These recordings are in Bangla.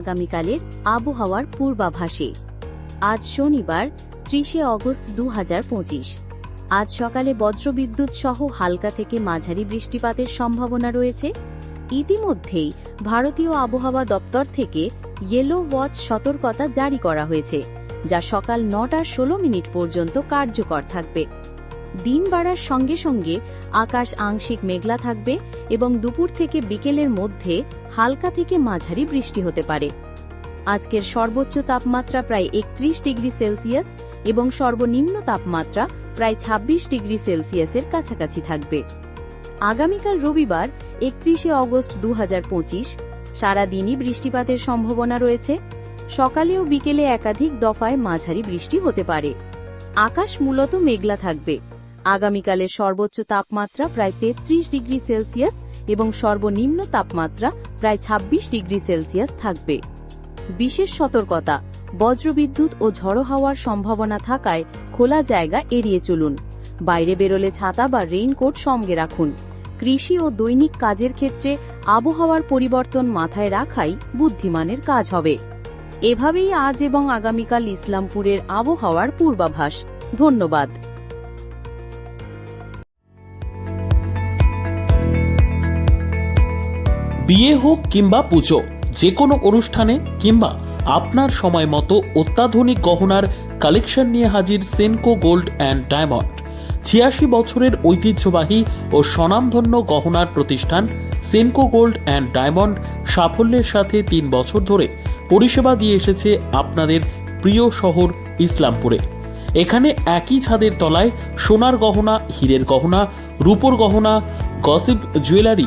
আগামীকালের আবহাওয়ার পূর্বাভাসে। আজ শনিবার, ত্রিশে অগস্ট দু হাজার পঁচিশ। আজ সকালে বজ্রবিদ্যুৎ সহ হালকা থেকে মাঝারি বৃষ্টিপাতের সম্ভাবনা রয়েছে। ইতিমধ্যেই ভারতীয় আবহাওয়া দপ্তর থেকে ইয়েলো ওয়াচ সতর্কতা জারি করা হয়েছে, যা সকাল নটার ষোলো মিনিট পর্যন্ত কার্যকর থাকবে। দিন বাড়ার সঙ্গে সঙ্গে আকাশ আংশিক মেঘলা থাকবে এবং দুপুর থেকে বিকেলের মধ্যে হালকা থেকে মাঝারি বৃষ্টি হতে পারে। আজকের সর্বোচ্চ তাপমাত্রা প্রায় একত্রিশ ডিগ্রি সেলসিয়াস এবং সর্বনিম্ন তাপমাত্রা প্রায় ২৬ ডিগ্রি সেলসিয়াসের কাছাকাছি থাকবে। আগামীকাল রবিবার একত্রিশে অগস্ট দু হাজার পঁচিশ সারাদিনই বৃষ্টিপাতের সম্ভাবনা রয়েছে। সকালে ও বিকেলে একাধিক দফায় মাঝারি বৃষ্টি হতে পারে। আকাশ মূলত মেঘলা থাকবে। আগামীকালের সর্বোচ্চ তাপমাত্রা প্রায় ৩৩ ডিগ্রি সেলসিয়াস এবং সর্বনিম্ন তাপমাত্রা প্রায় ২৬ ডিগ্রি সেলসিয়াস থাকবে। বিশেষ সতর্কতা, বজ্রবিদ্যুৎ ও ঝড়ো হওয়ার সম্ভাবনা থাকায় খোলা জায়গা এড়িয়ে চলুন। বাইরে বেরোলে ছাতা বা রেইনকোট সঙ্গে রাখুন। কৃষি ও দৈনিক কাজের ক্ষেত্রে আবহাওয়ার পরিবর্তন মাথায় রাখাই বুদ্ধিমানের কাজ হবে। এভাবেই আজ এবং আগামীকাল ইসলামপুরের আবহাওয়ার পূর্বাভাস। ধন্যবাদ। বিয়ে হোক কিংবা পুজো যে কোনো অনুষ্ঠানে কিংবা আপনার সময় মতো অত্যাধুনিক গহনার কালেকশন নিয়ে হাজির সেনকো গোল্ড অ্যান্ড ডায়মন্ড। ছিয়াশি বছরের ঐতিহ্যবাহী ও স্বনামধন্য গহনার প্রতিষ্ঠান সেনকো গোল্ড অ্যান্ড ডায়মন্ড সাফল্যের সাথে তিন বছর ধরে পরিষেবা দিয়ে এসেছে আপনাদের প্রিয় শহর ইসলামপুরে। এখানে একই ছাদের তলায় সোনার গহনা, হীরের গহনা, রূপোর গহনা, গসিপ জুয়েলারি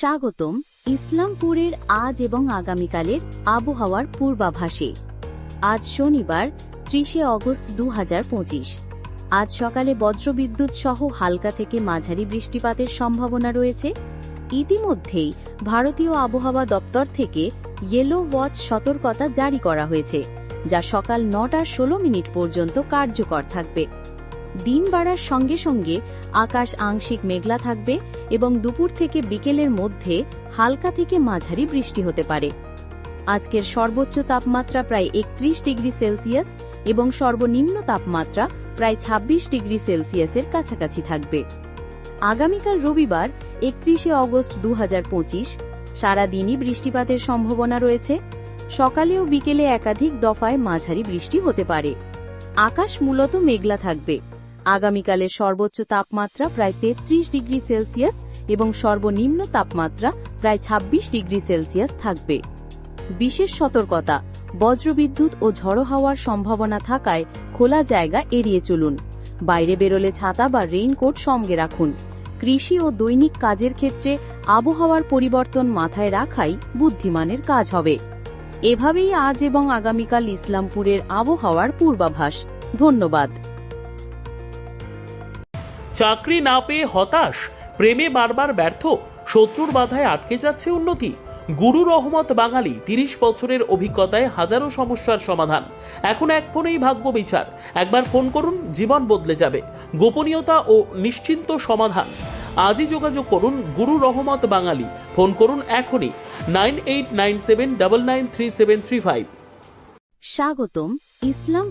স্বাগতম ইসলামপুরের আজ এবং আগামীকালের আবহাওয়ার পূর্বাভাসে। আজ শনিবার, ত্রিশে অগস্ট দু হাজার পঁচিশ। আজ সকালে বজ্রবিদ্যুৎ সহ হালকা থেকে মাঝারি বৃষ্টিপাতের সম্ভাবনা রয়েছে। ইতিমধ্যেই ভারতীয় আবহাওয়া দপ্তর থেকে ইয়েলো ওয়াচ সতর্কতা জারি করা হয়েছে, যা সকাল নটার ষোলো মিনিট পর্যন্ত কার্যকর থাকবে। দিন বাড়ার সঙ্গে সঙ্গে আকাশ আংশিক মেঘলা থাকবে এবং দুপুর থেকে বিকেলের মধ্যে হালকা থেকে মাঝারি বৃষ্টি হতে পারে। আজকের সর্বোচ্চ তাপমাত্রা প্রায় একত্রিশ ডিগ্রি সেলসিয়াস এবং সর্বনিম্ন তাপমাত্রা প্রায় ২৬ ডিগ্রি সেলসিয়াসের কাছাকাছি থাকবে। আগামীকাল রবিবার একত্রিশে অগস্ট দু হাজার পঁচিশ সারাদিনই বৃষ্টিপাতের সম্ভাবনা রয়েছে। সকালে ও বিকেলে একাধিক দফায় মাঝারি বৃষ্টি হতে পারে। আকাশ মূলত মেঘলা থাকবে। আগামীকালের সর্বোচ্চ তাপমাত্রা প্রায় ৩৩ ডিগ্রি সেলসিয়াস এবং সর্বনিম্ন তাপমাত্রা প্রায় ২৬ ডিগ্রি সেলসিয়াস থাকবে। বিশেষ সতর্কতা, বজ্রবিদ্যুৎ ও ঝড়ো হওয়ার সম্ভাবনা থাকায় খোলা জায়গা এড়িয়ে চলুন। বাইরে বেরোলে ছাতা বা রেইনকোট সঙ্গে রাখুন। কৃষি ও দৈনিক কাজের ক্ষেত্রে আবহাওয়ার পরিবর্তন মাথায় রাখাই বুদ্ধিমানের কাজ হবে। এভাবেই আজ এবং আগামীকাল ইসলামপুরের আবহাওয়ার পূর্বাভাস। ধন্যবাদ। চাকরি না পেয়ে হতাশ, প্রেমে বারবার ব্যর্থ, শত্রুর বাধায় আটকে যাচ্ছে উন্নতি। গুরু রহমত বাঙালি তিরিশ বছরের অভিজ্ঞতায় হাজারো সমস্যার সমাধান। এখন এক ফোনেই ভাগ্য বিচার। একবার ফোন করুন, জীবন বদলে যাবে। গোপনীয়তা ও নিশ্চিন্ত সমাধান। আজই যোগাযোগ করুন গুরু রহমত বাঙালি। ফোন করুন এখনই। Nine eight nine seven double nine three seven three five. স্বাগতম, ইসলাম